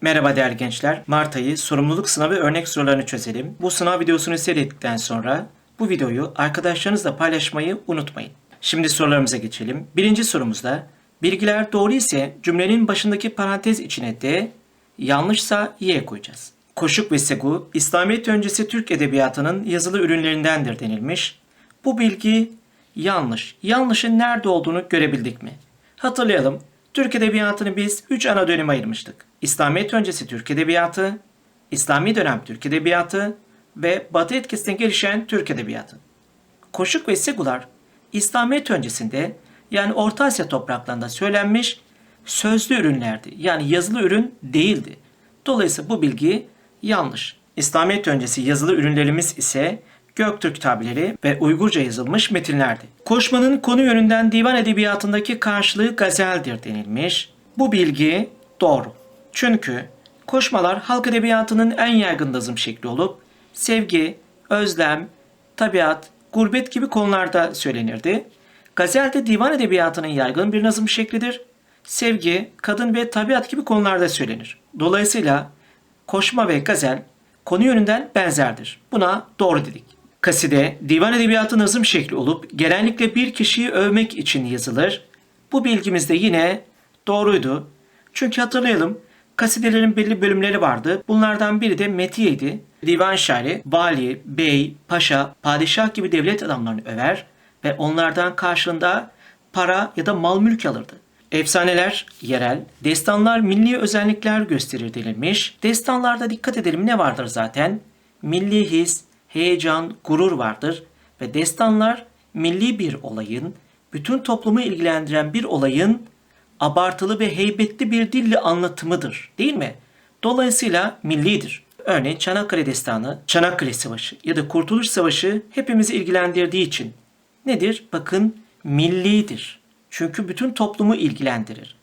Merhaba değerli gençler. Mart ayı sorumluluk sınavı örnek sorularını çözelim. Bu sınav videosunu seyrettikten sonra bu videoyu arkadaşlarınızla paylaşmayı unutmayın. Şimdi sorularımıza geçelim. Birinci sorumuzda bilgiler doğru ise cümlenin başındaki parantez içine D, yanlışsa Y koyacağız. Koşuk ve Segu, İslamiyet öncesi Türk edebiyatının yazılı ürünlerindendir denilmiş. Bu bilgi yanlış. Yanlışın nerede olduğunu görebildik mi? Hatırlayalım. Türk Edebiyatı'nı biz 3 ana döneme ayırmıştık. İslamiyet öncesi Türk Edebiyatı, İslami dönem Türk Edebiyatı ve Batı etkisine gelişen Türk Edebiyatı. Koşuk ve Segular, İslamiyet öncesinde yani Orta Asya topraklarında söylenmiş sözlü ürünlerdi. Yani yazılı ürün değildi. Dolayısıyla bu bilgi yanlış. İslamiyet öncesi yazılı ürünlerimiz ise Göktürk tabirleri ve Uygurca yazılmış metinlerdi. Koşmanın konu yönünden divan edebiyatındaki karşılığı gazeldir denilmiş. Bu bilgi doğru. Çünkü koşmalar halk edebiyatının en yaygın nazım şekli olup sevgi, özlem, tabiat, gurbet gibi konularda söylenirdi. Gazel de divan edebiyatının yaygın bir nazım şeklidir. Sevgi, kadın ve tabiat gibi konularda söylenir. Dolayısıyla koşma ve gazel konu yönünden benzerdir. Buna doğru dedik. Kaside, divan edebiyatı nazım şekli olup genellikle bir kişiyi övmek için yazılır. Bu bilgimiz de yine doğruydu. Çünkü hatırlayalım, kasidelerin belli bölümleri vardı. Bunlardan biri de metiyeydi. Divan şairi, vali, bey, paşa, padişah gibi devlet adamlarını över ve onlardan karşılığında para ya da mal mülk alırdı. Efsaneler yerel, destanlar milli özellikler gösterir denilmiş. Destanlarda dikkat edelim ne vardır zaten? Milli his, heyecan, gurur vardır ve destanlar milli bir olayın, bütün toplumu ilgilendiren bir olayın abartılı ve heybetli bir dille anlatımıdır değil mi? Dolayısıyla millidir. Örneğin Çanakkale Destanı, Çanakkale Savaşı ya da Kurtuluş Savaşı hepimizi ilgilendirdiği için nedir? Bakın millidir. Çünkü bütün toplumu ilgilendirir.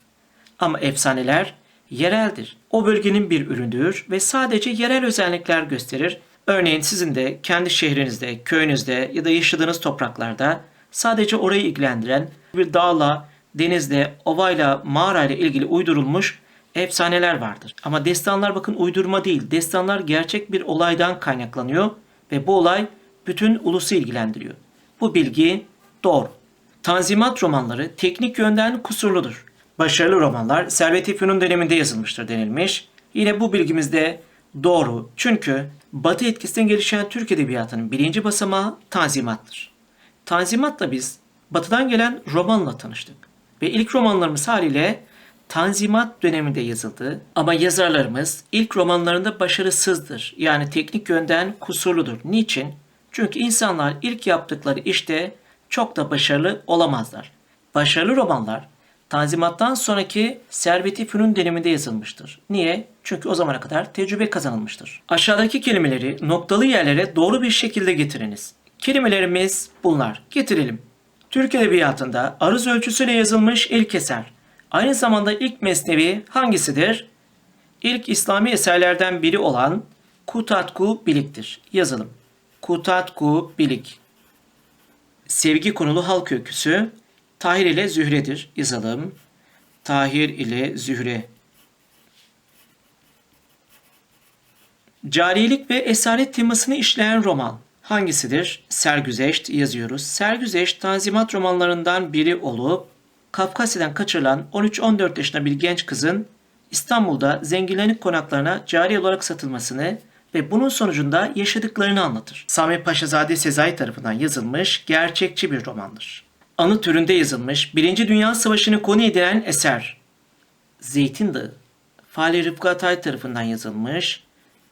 Ama efsaneler yereldir. O bölgenin bir ürünüdür ve sadece yerel özellikler gösterir. Örneğin sizin de kendi şehrinizde, köyünüzde ya da yaşadığınız topraklarda sadece orayı ilgilendiren bir dağla, denizle, ovayla, mağarayla ilgili uydurulmuş efsaneler vardır. Ama destanlar bakın uydurma değil. Destanlar gerçek bir olaydan kaynaklanıyor ve bu olay bütün ulusu ilgilendiriyor. Bu bilgi doğru. Tanzimat romanları teknik yönden kusurludur. Başarılı romanlar Servet-i Fünun döneminde yazılmıştır denilmiş. Yine bu bilgimiz de doğru. Çünkü Batı etkisinden gelişen Türk Edebiyatı'nın birinci basamağı Tanzimat'tır. Tanzimat'la biz Batı'dan gelen romanla tanıştık. Ve ilk romanlarımız haliyle Tanzimat döneminde yazıldı. Ama yazarlarımız ilk romanlarında başarısızdır. Yani teknik yönden kusurludur. Niçin? Çünkü insanlar ilk yaptıkları işte çok da başarılı olamazlar. Başarılı romanlar Tanzimat'tan sonraki Servet-i Fünun döneminde yazılmıştır. Niye? Çünkü o zamana kadar tecrübe kazanılmıştır. Aşağıdaki kelimeleri noktalı yerlere doğru bir şekilde getiriniz. Kelimelerimiz bunlar. Getirelim. Türk Edebiyatı'nda arız ölçüsüyle yazılmış ilk eser. Aynı zamanda ilk mesnevi hangisidir? İlk İslami eserlerden biri olan Kutatku Bilik'tir. Yazalım. Kutatku Bilik. Sevgi konulu halk öyküsü Tahir ile Zühre'dir. Yazalım. Tahir ile Zühre. Carilik ve esaret temasını işleyen roman hangisidir? Sergüzeşt yazıyoruz. Sergüzeşt Tanzimat romanlarından biri olup Kafkasya'dan kaçırılan 13-14 yaşında bir genç kızın İstanbul'da zenginlerin konaklarına cari olarak satılmasını ve bunun sonucunda yaşadıklarını anlatır. Sami Paşazade Sezai tarafından yazılmış gerçekçi bir romandır. Anı türünde yazılmış Birinci Dünya Savaşı'nı konu edilen eser. Zeytin Dağı, Fali Rıfkı Atay tarafından yazılmış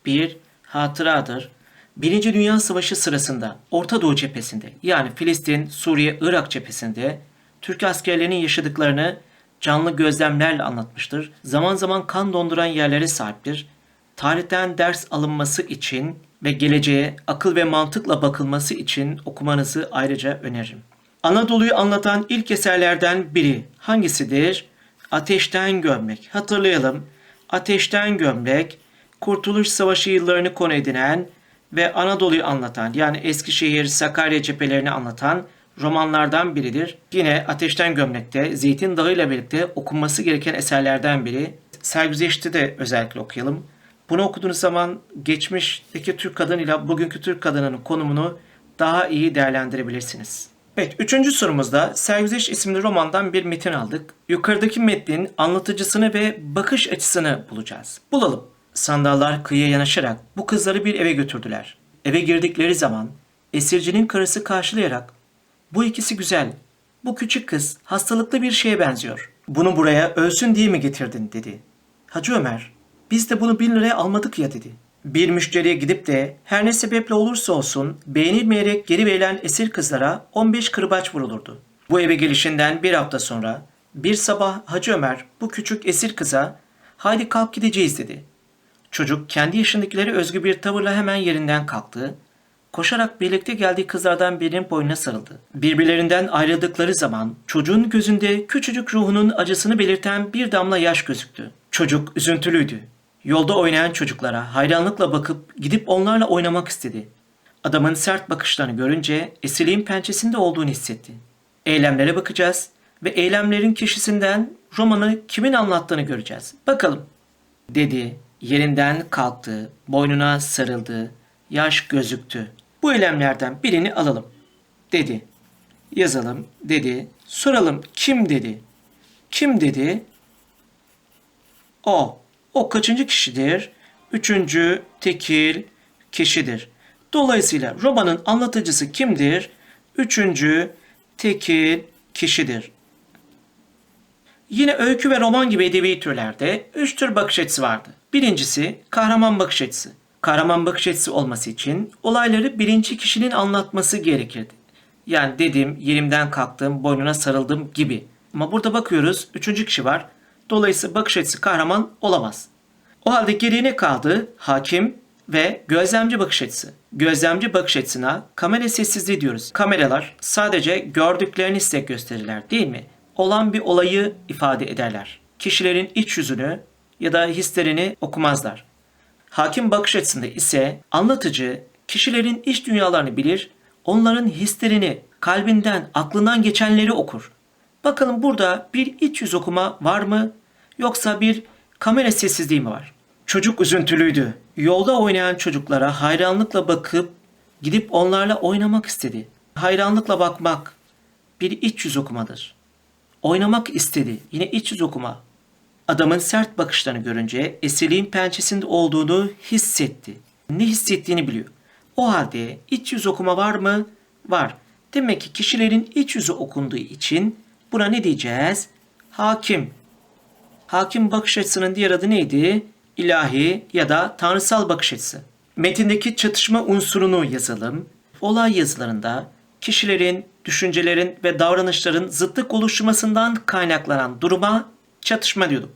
bir hatıradır. Birinci Dünya Savaşı sırasında Orta Doğu cephesinde yani Filistin, Suriye, Irak cephesinde Türk askerlerinin yaşadıklarını canlı gözlemlerle anlatmıştır. Zaman zaman kan donduran yerlere sahiptir. Tarihten ders alınması için ve geleceğe akıl ve mantıkla bakılması için okumanızı ayrıca öneririm. Anadolu'yu anlatan ilk eserlerden biri hangisidir? Ateşten Gömlek. Hatırlayalım. Ateşten Gömlek, Kurtuluş Savaşı yıllarını konu edinen ve Anadolu'yu anlatan yani Eskişehir, Sakarya cephelerini anlatan romanlardan biridir. Yine Ateşten Gömlek'te Zeytin Dağı ile birlikte okunması gereken eserlerden biri. sergüzeşti de özellikle okuyalım. Bunu okuduğunuz zaman geçmişteki Türk kadınıyla bugünkü Türk kadınının konumunu daha iyi değerlendirebilirsiniz. Evet, üçüncü sorumuzda Sergüzeş isimli romandan bir metin aldık. Yukarıdaki metnin anlatıcısını ve bakış açısını bulacağız. Bulalım. Sandallar kıyıya yanaşarak bu kızları bir eve götürdüler. Eve girdikleri zaman esircinin karısı karşılayarak bu ikisi güzel. Bu küçük kız hastalıklı bir şeye benziyor. Bunu buraya ölsün diye mi getirdin dedi. Hacı Ömer, biz de bunu bin liraya almadık ya dedi. Bir müşteriye gidip de her ne sebeple olursa olsun beğenilmeyerek geri verilen esir kızlara 15 kırbaç vurulurdu. Bu eve gelişinden bir hafta sonra bir sabah Hacı Ömer bu küçük esir kıza haydi kalk gideceğiz dedi. Çocuk kendi yaşındakileri özgü bir tavırla hemen yerinden kalktı. Koşarak birlikte geldiği kızlardan birinin boynuna sarıldı. Birbirlerinden ayrıldıkları zaman çocuğun gözünde küçücük ruhunun acısını belirten bir damla yaş gözüktü. Çocuk üzüntülüydü. Yolda oynayan çocuklara hayranlıkla bakıp gidip onlarla oynamak istedi. Adamın sert bakışlarını görünce esirliğin pençesinde olduğunu hissetti. Eylemlere bakacağız ve eylemlerin kişisinden romanı kimin anlattığını göreceğiz. Bakalım dedi. Yerinden kalktı, boynuna sarıldı, yaş gözüktü. Bu eylemlerden birini alalım, dedi. Yazalım, dedi. Soralım, kim dedi? Kim dedi? O. O kaçıncı kişidir? Üçüncü tekil kişidir. Dolayısıyla romanın anlatıcısı kimdir? Üçüncü tekil kişidir. Yine öykü ve roman gibi edebi türlerde üç tür bakış açısı vardı. Birincisi kahraman bakış açısı. Kahraman bakış açısı olması için olayları birinci kişinin anlatması gerekirdi. Yani dedim, yerimden kalktım, boynuna sarıldım gibi. Ama burada bakıyoruz üçüncü kişi var. Dolayısıyla bakış açısı kahraman olamaz. O halde geriye ne kaldı? Hakim ve gözlemci bakış açısı. Gözlemci bakış açısına kamera sessizliği diyoruz. Kameralar sadece gördüklerini size gösterirler değil mi? Olan bir olayı ifade ederler. Kişilerin iç yüzünü ya da hislerini okumazlar. Hakim bakış açısında ise anlatıcı kişilerin iç dünyalarını bilir, onların hislerini, kalbinden, aklından geçenleri okur. Bakalım burada bir iç yüz okuma var mı yoksa bir kamera sessizliği mi var? Çocuk üzüntülüydü. Yolda oynayan çocuklara hayranlıkla bakıp gidip onlarla oynamak istedi. Hayranlıkla bakmak bir iç yüz okumadır. Oynamak istedi. Yine iç yüz okuma. Adamın sert bakışlarını görünce esirliğin pençesinde olduğunu hissetti. Ne hissettiğini biliyor. O halde iç yüz okuma var mı? Var. Demek ki kişilerin iç yüzü okunduğu için buna ne diyeceğiz? Hakim. Hakim bakış açısının diğer adı neydi? İlahi ya da tanrısal bakış açısı. Metindeki çatışma unsurunu yazalım. Olay yazılarında kişilerin, düşüncelerin ve davranışların zıtlık oluşmasından kaynaklanan duruma çatışma diyorduk.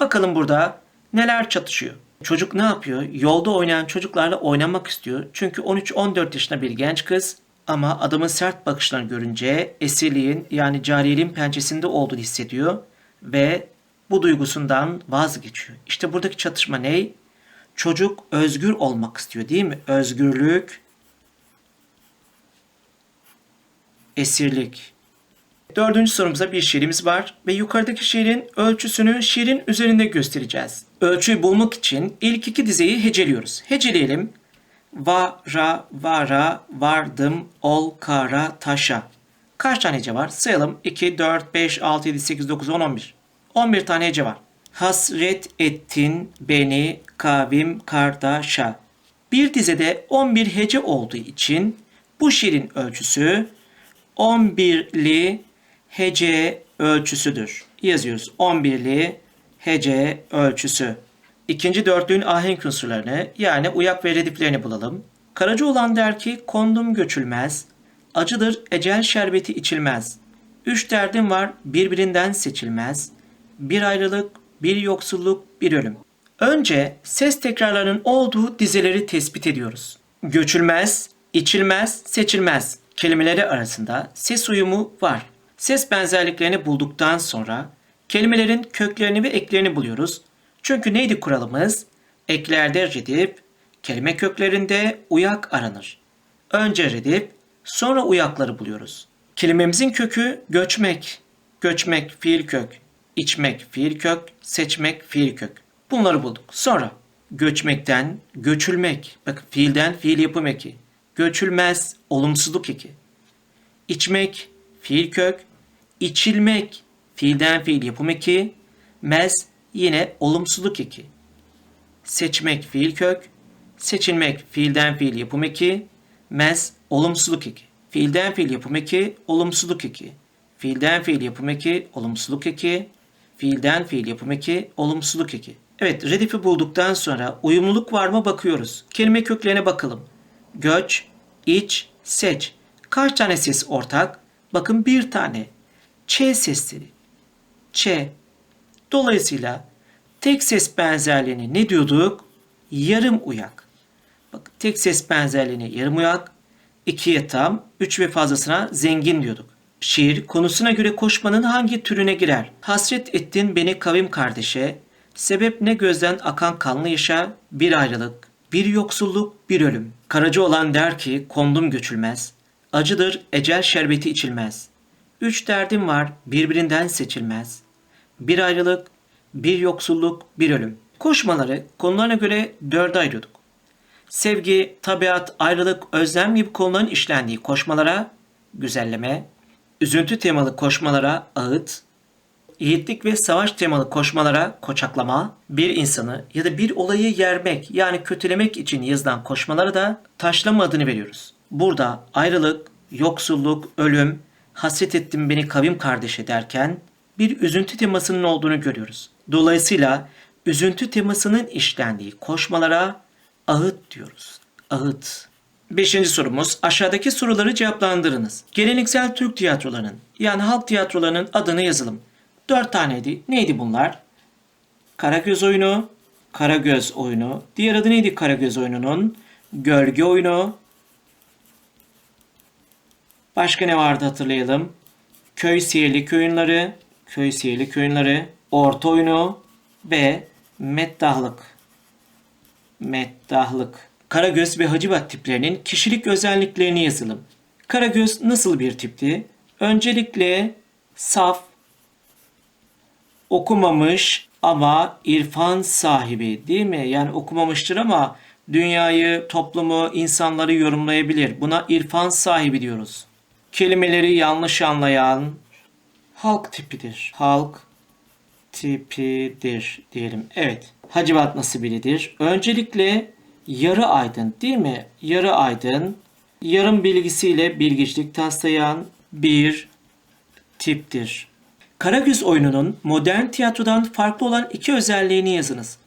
Bakalım burada neler çatışıyor. Çocuk ne yapıyor? Yolda oynayan çocuklarla oynamak istiyor. Çünkü 13-14 yaşında bir genç kız ama adamın sert bakışlarını görünce esirliğin yani cariyeliğin pençesinde olduğunu hissediyor ve bu duygusundan vazgeçiyor. İşte buradaki çatışma ne? Çocuk özgür olmak istiyor değil mi? Özgürlük, esirlik. Dördüncü sorumuza bir şiirimiz var ve yukarıdaki şiirin ölçüsünü şiirin üzerinde göstereceğiz. Ölçüyü bulmak için ilk iki dizeyi heceliyoruz. Heceleyelim. Va, ra, vara, vardım, ol, kara, taşa. Kaç tane hece var? Sayalım. 2, 4, 5, 6, 7, 8, 9, 10, 11. 11 tane hece var. Hasret ettin beni kavim kardeşa. Bir dizede 11 hece olduğu için bu şiirin ölçüsü 11'li hece ölçüsüdür. Yazıyoruz. 11'li hece ölçüsü. İkinci dörtlüğün ahenk unsurlarını yani uyak ve rediflerini bulalım. Karacaoğlan der ki kondum göçülmez, acıdır ecel şerbeti içilmez. Üç derdim var birbirinden seçilmez. Bir ayrılık, bir yoksulluk, bir ölüm. Önce ses tekrarlarının olduğu dizeleri tespit ediyoruz. Göçülmez, içilmez, seçilmez kelimeleri arasında ses uyumu var. Ses benzerliklerini bulduktan sonra kelimelerin köklerini ve eklerini buluyoruz. Çünkü neydi kuralımız? Eklerde redif, kelime köklerinde uyak aranır. Önce redif, sonra uyakları buluyoruz. Kelimemizin kökü göçmek, göçmek fiil kök. İçmek fiil kök, seçmek fiil kök. Bunları bulduk. Sonra göçmekten göçülmek. Bakın fiilden fiil yapım eki. Göçülmez olumsuzluk eki. İçmek fiil kök, içilmek fiilden fiil yapım eki, mez yine olumsuzluk eki. Seçmek fiil kök, seçilmek fiilden fiil yapım eki, mez olumsuzluk eki. Fiilden fiil yapım eki, olumsuzluk eki. Fiilden fiil yapım eki, olumsuzluk eki. Fiilden fiil yapım eki, olumsuzluk eki. Evet, redifi bulduktan sonra uyumluluk var mı bakıyoruz. Kelime köklerine bakalım. Göç, iç, seç. Kaç tane ses ortak? Bakın bir tane. Ç sesleri. Ç. Dolayısıyla tek ses benzerliğini ne diyorduk? Yarım uyak. Bak tek ses benzerliğine yarım uyak, ikiye tam, üç ve fazlasına zengin diyorduk. Şiir konusuna göre koşmanın hangi türüne girer? Hasret ettin beni kavim kardeşe, sebep ne gözden akan kanlı yaşa, bir ayrılık, bir yoksulluk, bir ölüm. Karaca olan der ki kondum göçülmez, acıdır ecel şerbeti içilmez. Üç derdim var birbirinden seçilmez. Bir ayrılık, bir yoksulluk, bir ölüm. Koşmaları konularına göre dörde ayırıyorduk sevgi, tabiat, ayrılık, özlem gibi konuların işlendiği koşmalara güzelleme, üzüntü temalı koşmalara ağıt, yiğitlik ve savaş temalı koşmalara koçaklama, bir insanı ya da bir olayı yermek yani kötülemek için yazılan koşmalara da taşlama adını veriyoruz. Burada ayrılık, yoksulluk, ölüm, hasret ettim beni kavim kardeşi derken bir üzüntü temasının olduğunu görüyoruz. Dolayısıyla üzüntü temasının işlendiği koşmalara ağıt diyoruz. Ağıt. Beşinci sorumuz aşağıdaki soruları cevaplandırınız. Geleneksel Türk tiyatrolarının yani halk tiyatrolarının adını yazalım. Dört taneydi. Neydi bunlar? Karagöz oyunu, Karagöz oyunu. Diğer adı neydi Karagöz oyununun? Gölge oyunu. Başka ne vardı hatırlayalım. Köy sihirli oyunları, köy sihirli oyunları, orta oyunu ve meddahlık meddahlık. Karagöz ve Hacivat tiplerinin kişilik özelliklerini yazalım. Karagöz nasıl bir tipti? Öncelikle saf, okumamış ama irfan sahibi değil mi? Yani okumamıştır ama dünyayı, toplumu, insanları yorumlayabilir. Buna irfan sahibi diyoruz. Kelimeleri yanlış anlayan halk tipidir. Halk tipidir diyelim. Evet. Hacivat nasıl biridir? Öncelikle yarı aydın değil mi? Yarı aydın, yarım bilgisiyle bilgiçlik taslayan bir tiptir. Karagöz oyununun modern tiyatrodan farklı olan iki özelliğini yazınız.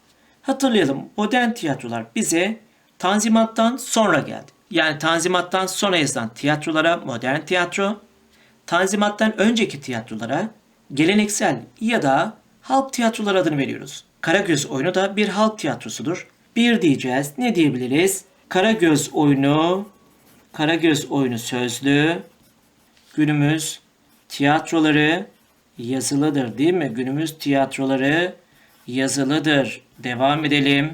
Hatırlayalım modern tiyatrolar bize Tanzimat'tan sonra geldi. Yani Tanzimat'tan sonra yazılan tiyatrolara modern tiyatro, Tanzimat'tan önceki tiyatrolara geleneksel ya da halk tiyatrolar adını veriyoruz. Karagöz oyunu da bir halk tiyatrosudur. Bir diyeceğiz. Ne diyebiliriz? Karagöz oyunu, Karagöz oyunu sözlü, günümüz tiyatroları yazılıdır değil mi? Günümüz tiyatroları yazılıdır. Devam edelim.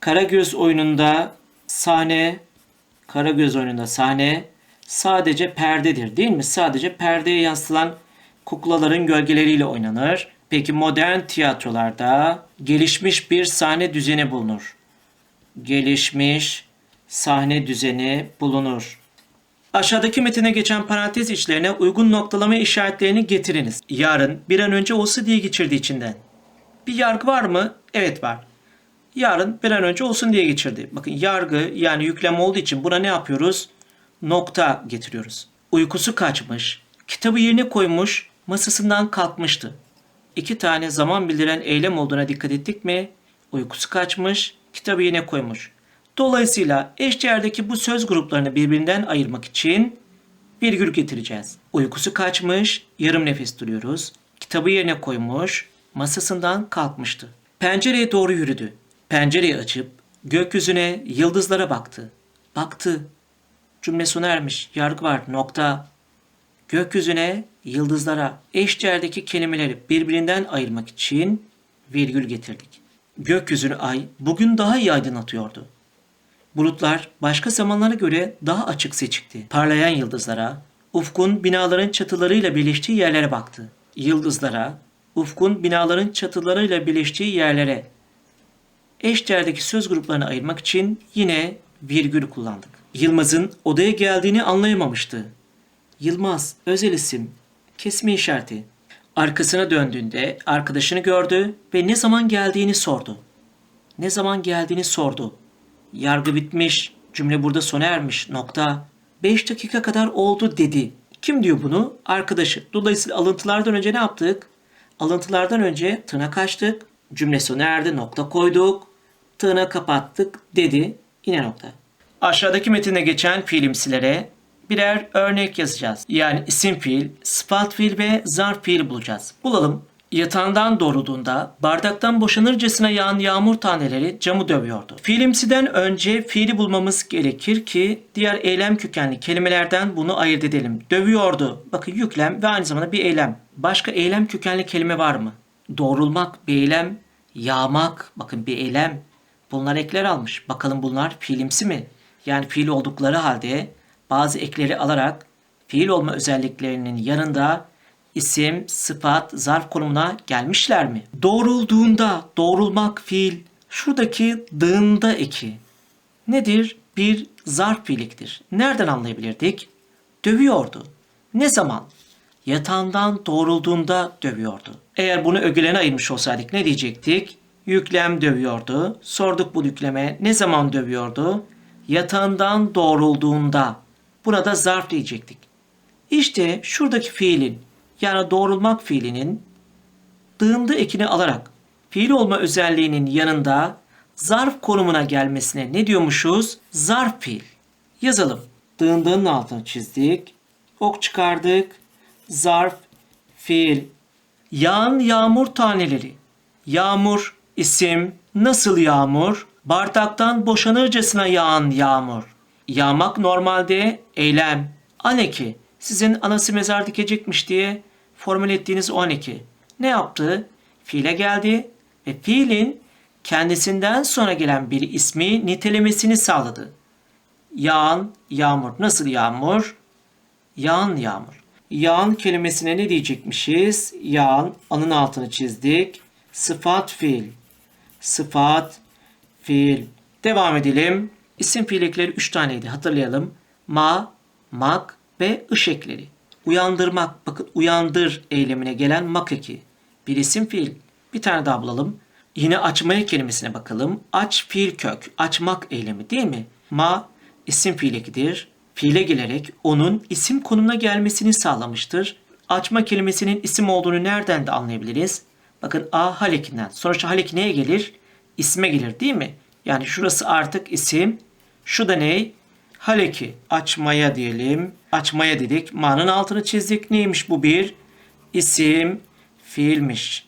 Karagöz oyununda sahne, Karagöz oyununda sahne sadece perdedir değil mi? Sadece perdeye yansıtılan kuklaların gölgeleriyle oynanır. Peki modern tiyatrolarda gelişmiş bir sahne düzeni bulunur. Gelişmiş sahne düzeni bulunur. Aşağıdaki metine geçen parantez içlerine uygun noktalama işaretlerini getiriniz. Yarın bir an önce olsa diye geçirdi içinden. Bir yargı var mı? Evet var. Yarın bir an önce olsun diye geçirdi. Bakın yargı yani yüklem olduğu için buna ne yapıyoruz? Nokta getiriyoruz. Uykusu kaçmış, kitabı yerine koymuş, masasından kalkmıştı iki tane zaman bildiren eylem olduğuna dikkat ettik mi? Uykusu kaçmış, kitabı yine koymuş. Dolayısıyla eşdeğerdeki bu söz gruplarını birbirinden ayırmak için virgül getireceğiz. Uykusu kaçmış, yarım nefes duruyoruz. Kitabı yerine koymuş, masasından kalkmıştı. Pencereye doğru yürüdü. Pencereyi açıp gökyüzüne, yıldızlara baktı. Baktı. Cümle sona ermiş. Yargı var. Nokta. Gökyüzüne, yıldızlara, eşdeğerdeki kelimeleri birbirinden ayırmak için virgül getirdik. Gökyüzünü ay bugün daha iyi aydınlatıyordu. Bulutlar başka zamanlara göre daha açık seçikti. Parlayan yıldızlara, ufkun binaların çatılarıyla birleştiği yerlere baktı. Yıldızlara, ufkun binaların çatılarıyla birleştiği yerlere eş değerdeki söz gruplarını ayırmak için yine virgül kullandık. Yılmaz'ın odaya geldiğini anlayamamıştı. Yılmaz, özel isim, kesme işareti. Arkasına döndüğünde arkadaşını gördü ve ne zaman geldiğini sordu. Ne zaman geldiğini sordu. Yargı bitmiş, cümle burada sona ermiş, nokta. 5 dakika kadar oldu dedi. Kim diyor bunu? Arkadaşı. Dolayısıyla alıntılardan önce ne yaptık? Alıntılardan önce tırnak açtık, cümle sona erdi, nokta koyduk, tırnağı kapattık dedi, yine nokta. Aşağıdaki metinde geçen fiilimsilere birer örnek yazacağız. Yani isim fiil, sıfat fiil ve zarf fiil bulacağız. Bulalım. Yatağından doğrulduğunda bardaktan boşanırcasına yağan yağmur taneleri camı dövüyordu. Fiilimsiden önce fiili bulmamız gerekir ki diğer eylem kökenli kelimelerden bunu ayırt edelim. Dövüyordu. Bakın yüklem ve aynı zamanda bir eylem. Başka eylem kökenli kelime var mı? Doğrulmak bir eylem, yağmak bakın bir eylem. Bunlar ekler almış. Bakalım bunlar fiilimsi mi? Yani fiil oldukları halde bazı ekleri alarak fiil olma özelliklerinin yanında isim, sıfat, zarf konumuna gelmişler mi? Doğrulduğunda, doğrulmak fiil, şuradaki dığında eki nedir? Bir zarf fiiliktir. Nereden anlayabilirdik? Dövüyordu. Ne zaman? Yatağından doğrulduğunda dövüyordu. Eğer bunu ögelene ayırmış olsaydık ne diyecektik? Yüklem dövüyordu. Sorduk bu yükleme ne zaman dövüyordu? Yatağından doğrulduğunda. Buna da zarf diyecektik. İşte şuradaki fiilin yani doğrulmak fiilinin dığında ekini alarak fiil olma özelliğinin yanında zarf konumuna gelmesine ne diyormuşuz? Zarf fiil. Yazalım. Dığındığının altını çizdik. Ok çıkardık. Zarf fiil. Yağan yağmur taneleri. Yağmur isim. Nasıl yağmur? Bardaktan boşanırcasına yağan yağmur. Yağmak normalde eylem. Aneki sizin anası mezar dikecekmiş diye formül ettiğiniz o aneki. Ne yaptı? Fiile geldi ve fiilin kendisinden sonra gelen bir ismi nitelemesini sağladı. Yağan yağmur. Nasıl yağmur? Yağan yağmur. Yağan kelimesine ne diyecekmişiz? Yağan anın altını çizdik. Sıfat fiil. Sıfat fiil. Devam edelim. İsim fiillikleri 3 taneydi hatırlayalım. Ma, mak ve ış ekleri. Uyandırmak, bakın uyandır eylemine gelen mak eki. Bir isim fiil. Bir tane daha bulalım. Yine açmaya kelimesine bakalım. Aç fiil kök. Açmak eylemi değil mi? Ma isim fiil ekidir. Fiile gelerek onun isim konumuna gelmesini sağlamıştır. Açma kelimesinin isim olduğunu nereden de anlayabiliriz? Bakın A hal ekinden. Sonuçta hal eki neye gelir? İsme gelir değil mi? Yani şurası artık isim. Şu da ne? Hal eki. Açmaya diyelim. Açmaya dedik. Ma'nın altını çizdik. Neymiş bu bir? İsim, fiilmiş.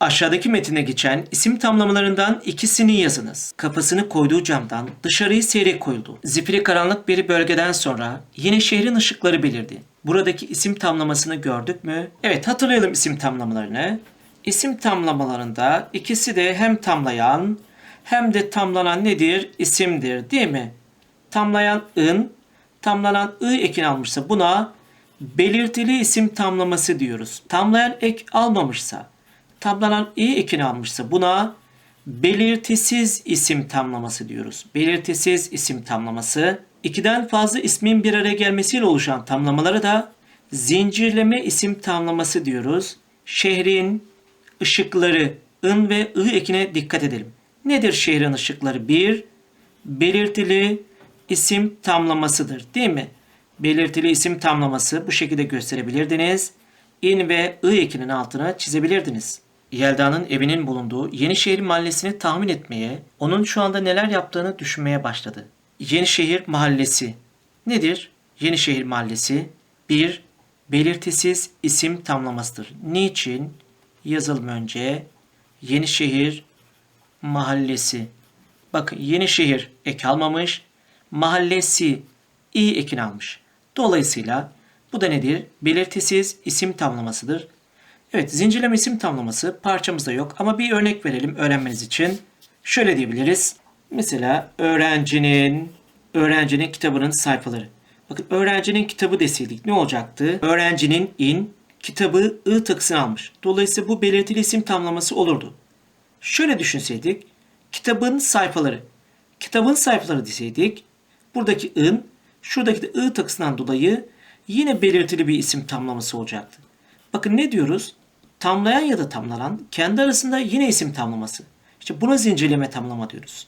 Aşağıdaki metine geçen isim tamlamalarından ikisini yazınız. Kafasını koyduğu camdan dışarıyı seyrek koyuldu. Zifiri karanlık bir bölgeden sonra yine şehrin ışıkları belirdi. Buradaki isim tamlamasını gördük mü? Evet hatırlayalım isim tamlamalarını. İsim tamlamalarında ikisi de hem tamlayan hem de tamlanan nedir? İsimdir değil mi? Tamlayan ın, tamlanan ı ekini almışsa buna belirtili isim tamlaması diyoruz. Tamlayan ek almamışsa, tamlanan i ekini almışsa buna belirtisiz isim tamlaması diyoruz. Belirtisiz isim tamlaması. İkiden fazla ismin bir araya gelmesiyle oluşan tamlamaları da zincirleme isim tamlaması diyoruz. Şehrin ışıkları ın ve ı ekine dikkat edelim. Nedir şehrin ışıkları? Bir, belirtili isim tamlamasıdır değil mi? Belirtili isim tamlaması bu şekilde gösterebilirdiniz. İn ve ı ekinin altına çizebilirdiniz. Yelda'nın evinin bulunduğu Yenişehir mahallesini tahmin etmeye, onun şu anda neler yaptığını düşünmeye başladı. Yenişehir mahallesi nedir? Yenişehir mahallesi bir belirtisiz isim tamlamasıdır. Niçin? Yazalım önce. Yenişehir mahallesi. Bakın Yenişehir ek almamış. Mahallesi i ekini almış. Dolayısıyla bu da nedir? Belirtisiz isim tamlamasıdır. Evet zincirleme isim tamlaması parçamızda yok ama bir örnek verelim öğrenmeniz için. Şöyle diyebiliriz. Mesela öğrencinin öğrencinin kitabının sayfaları. Bakın öğrencinin kitabı deseydik ne olacaktı? Öğrencinin in kitabı I takısını almış. Dolayısıyla bu belirtili isim tamlaması olurdu. Şöyle düşünseydik, kitabın sayfaları. Kitabın sayfaları deseydik, buradaki ın, şuradaki de I takısından dolayı yine belirtili bir isim tamlaması olacaktı. Bakın ne diyoruz? Tamlayan ya da tamlanan kendi arasında yine isim tamlaması. İşte buna zincirleme tamlama diyoruz.